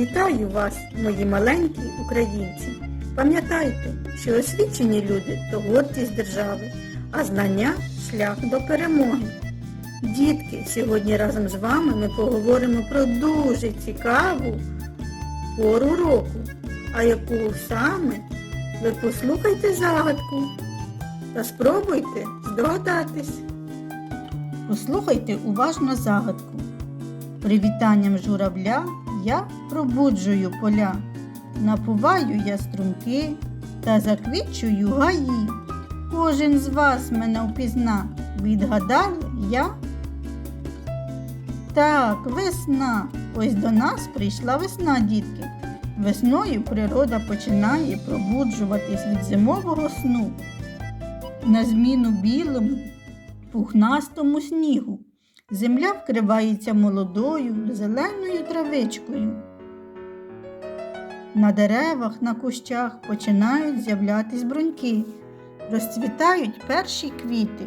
Вітаю вас, мої маленькі українці. Пам'ятайте, що освічені люди то гордість держави, а знання шлях до перемоги. Дітки, сьогодні разом з вами ми поговоримо про дуже цікаву пору року. А яку саме ви послухайте загадку та спробуйте здогадатись. Послухайте уважно загадку. Привітанням журавля я пробуджую поля, напуваю я струмки та заквічую гаї. Кожен з вас мене впізна. Відгадали я? Так, весна. Ось до нас прийшла весна, дітки. Весною природа починає пробуджуватись від зимового сну. На зміну білому, пухнастому снігу. Земля вкривається молодою, зеленою травичкою. На деревах, на кущах починають з'являтись бруньки, розцвітають перші квіти.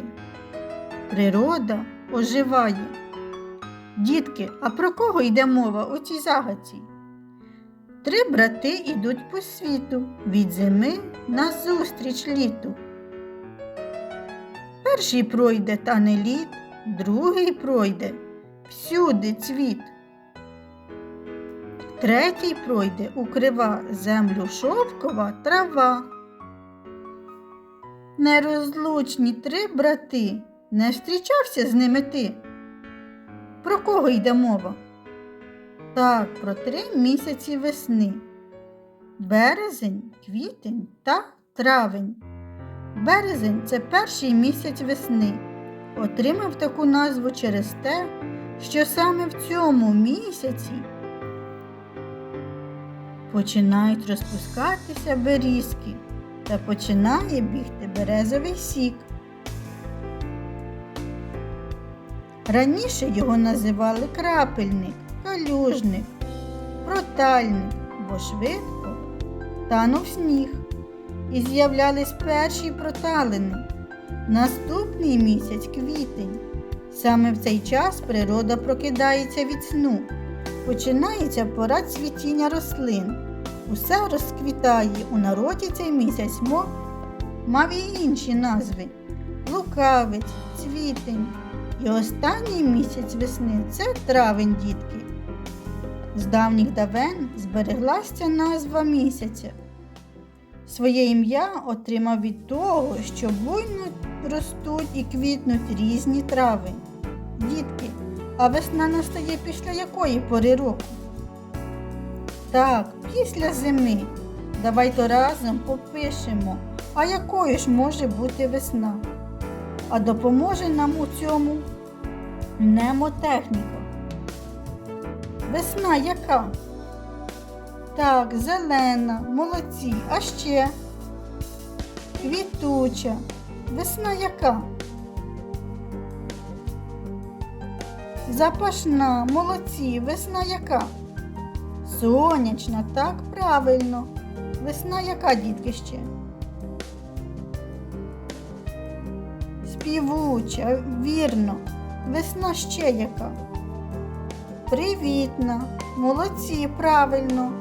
Природа оживає. Дітки, а про кого йде мова у цій загадці? Три брати йдуть по світу від зими назустріч літу. Перший пройде та не літ, другий пройде всюди цвіт. Третій пройде укрива землю шовкова трава. Нерозлучні три брати, не зустрічався з ними ти. Про кого йде мова? Так, про три місяці весни. Березень, квітень та травень. Березень це перший місяць весни. Отримав таку назву через те, що саме в цьому місяці починають розпускатися берізки та починає бігти березовий сік. Раніше його називали крапельник, калюжник, протальник, бо швидко танув сніг і з'являлись перші проталини. Наступний місяць квітень. Саме в цей час природа прокидається від сну. Починається пора цвітіння рослин. Усе розквітає у народі цей місяць мо мав і інші назви лукавець, цвітень. І останній місяць весни це травень, дітки. З давніх давен збереглася назва місяця. Своє ім'я отримав від того, що буйно ростуть і квітнуть різні трави. Дітки, а весна настає після якої пори року? Так, після зими. Давайте разом попишемо, а якою ж може бути весна. А допоможе нам у цьому мнемотехніка. Весна яка? Так, зелена, молодці, а ще квітуча. Весна яка? Запашна, молодці, весна яка? Сонячна, так правильно. Весна яка, дітки ще? Співуча, вірно. Весна ще яка? Привітна, молодці, правильно.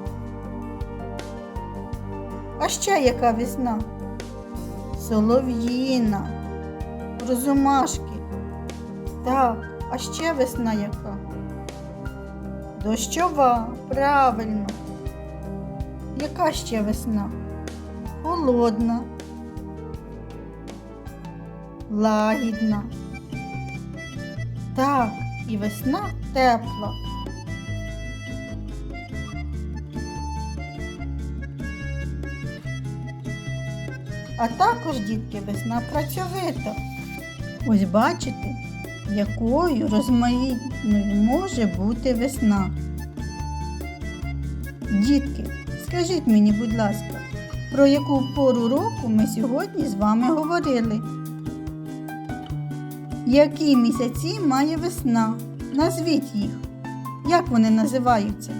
А ще яка весна? Солов'їна, розумашки. Так, а ще весна яка? Дощова, правильно. Яка ще весна? Холодна, лагідна. Так, і весна тепла. А також, дітки, весна працьовита. Ось бачите, якою розмаїтною може бути весна. Дітки, скажіть мені, будь ласка, про яку пору року ми сьогодні з вами говорили? Які місяці має весна? Назвіть їх. Як вони називаються?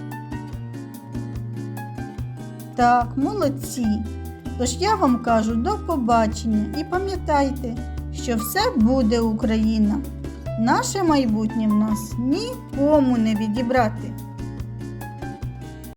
Так, молодці. Тож я вам кажу до побачення і пам'ятайте, що все буде Україна. Наше майбутнє в нас нікому не відібрати.